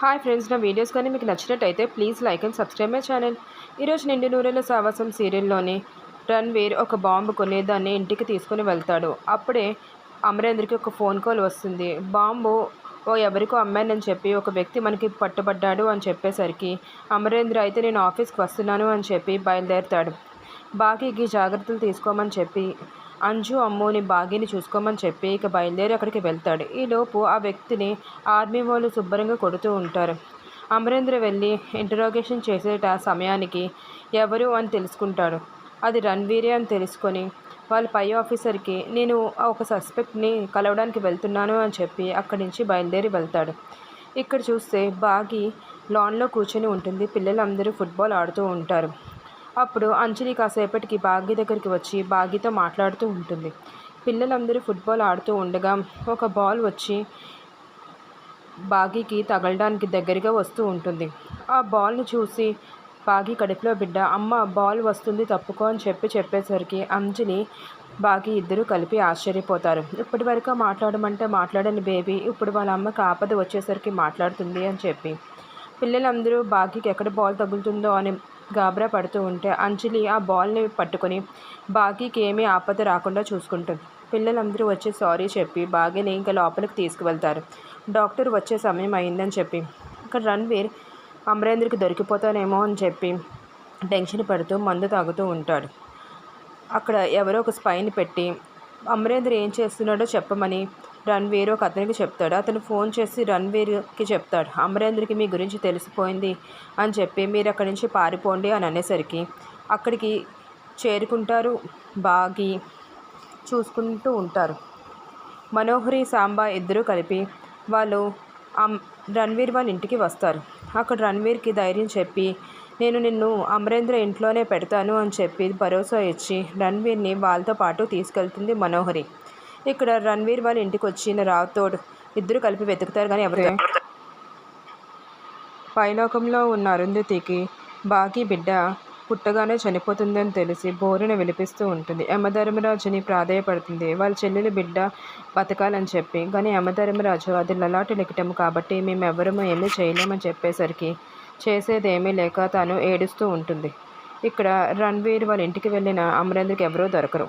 Hi friends నా videos కానీ మీకు నచ్చినట్టయితే please like and subscribe my channel ఈరోజు నిండు నూరేళ్ళ సావాసం సీరియల్లోని రణ్వీర్ ఒక బాంబు కొని దాన్ని ఇంటికి తీసుకుని వెళ్తాడు. అప్పుడే అమరేంద్రకి ఒక ఫోన్ కాల్ వస్తుంది. బాంబు ఓ ఎవరికో అమ్మానని చెప్పి ఒక వ్యక్తి మనకి పట్టుబడ్డాడు అని చెప్పేసరికి అమరేంద్ర అయితే నేను ఆఫీస్కి వస్తున్నాను అని చెప్పి బయలుదేరుతాడు. బాకీకి జాగ్రత్తలు తీసుకోమని చెప్పి అంజు అమ్ముని బాగీని చూసుకోమని చెప్పి ఇక బయలుదేరి అక్కడికి వెళ్తాడు. ఈలోపు ఆ వ్యక్తిని ఆర్మీ వాళ్ళు శుభ్రంగా కొడుతూ ఉంటారు. అమరేంద్ర వెళ్ళి ఇంటరోగేషన్ చేసేట సమయానికి ఎవరు అని తెలుసుకుంటాడు. అది రణ్వీరే అని తెలుసుకొని వాళ్ళ పై ఆఫీసర్కి నేను ఒక సస్పెక్ట్ని కలవడానికి వెళ్తున్నాను అని చెప్పి అక్కడి నుంచి బయలుదేరి వెళ్తాడు. ఇక్కడ చూస్తే బాగి లాన్లో కూర్చొని ఉంటుంది. పిల్లలందరూ ఫుట్బాల్ ఆడుతూ ఉంటారు. అప్పుడు అంజలి కాసేపటికి భాగ్య దగ్గరికి వచ్చి భాగ్యతో మాట్లాడుతూ ఉంటుంది. పిల్లలందరూ ఫుట్బాల్ ఆడుతూ ఉండగా ఒక బాల్ వచ్చి బాగీకి తగలడానికి దగ్గరగా వస్తూ ఉంటుంది. ఆ బాల్ని చూసి బాగి కడుపులో బిడ్డ అమ్మ బాల్ వస్తుంది తప్పుకో అని చెప్పి చెప్పేసరికి అంజలి బాగి ఇద్దరు కలిపి ఆశ్చర్యపోతారు. ఇప్పటి వరకు మాట్లాడమంటే మాట్లాడని బేబీ ఇప్పుడు వాళ్ళ అమ్మకి ఆపద వచ్చేసరికి మాట్లాడుతుంది అని చెప్పి. పిల్లలందరూ బాగీకి ఎక్కడ బాల్ తగులుతుందో అని గాబరా పడుతూ ఉంటే అంజలి ఆ బాల్ని పట్టుకొని బాగీకి ఏమీ ఆపద రాకుండా చూసుకుంటుంది. పిల్లలందరూ వచ్చి సారీ చెప్పి బాగీని ఇంకా లోపలికి తీసుకువెళ్తారు. డాక్టర్ వచ్చే సమయం అయిందని చెప్పి ఇక్కడ రణ్వీర్ అమరేంద్రకి దొరికిపోతానేమో అని చెప్పి టెన్షన్ పడుతూ మందు తాగుతూ ఉంటాడు. అక్కడ ఎవరో ఒక స్పైని పెట్టి అమరేంద్ర ఏం చేస్తున్నాడో చెప్పమని రణ్వీర్ ఒక అతనికి చెప్తాడు. అతను ఫోన్ చేసి రణ్వీర్కి చెప్తాడు. అమరేంద్రకి మీ గురించి తెలిసిపోయింది అని చెప్పి మీరు అక్కడి నుంచి పారిపోండి అని అనేసరికి అక్కడికి చేరుకుంటారు. బాగి చూసుకుంటూ ఉంటారు. మనోహరి సాంబా ఇద్దరూ కలిపి వాళ్ళు రణ్వీర్ వాళ్ళ ఇంటికి వస్తారు. అక్కడ రణ్వీర్కి ధైర్యం చెప్పి నేను నిన్ను అమరేంద్ర ఇంట్లోనే పెడతాను అని చెప్పి భరోసా ఇచ్చి రణ్వీర్ని వాళ్ళతో పాటు తీసుకెళ్తుంది మనోహరి. ఇక్కడ రణ్వీర్ వాళ్ళ ఇంటికి వచ్చిన రావుతోడు ఇద్దరు కలిపి వెతుకుతారు కానీ ఎవరు పైలోకంలో ఉన్న అరుంధతికి బాకీ బిడ్డ పుట్టగానే చనిపోతుందని తెలిసి బోరున విలిపిస్తూ ఉంటుంది. యమధర్మరాజుని ప్రాధాయపడుతుంది. వాళ్ళ చెల్లెలి బిడ్డ బతకాలని చెప్పి కానీ యమధర్మరాజు అది లలాటు లిఖిటం కాబట్టి మేము ఎవరము ఏమీ చేయలేమని చెప్పేసరికి చేసేదేమీ లేక తను ఏడుస్తూ ఉంటుంది. ఇక్కడ రణ్వీర్ వాళ్ళ ఇంటికి వెళ్ళిన అమరేంద్రకి ఎవరూ దొరకరు.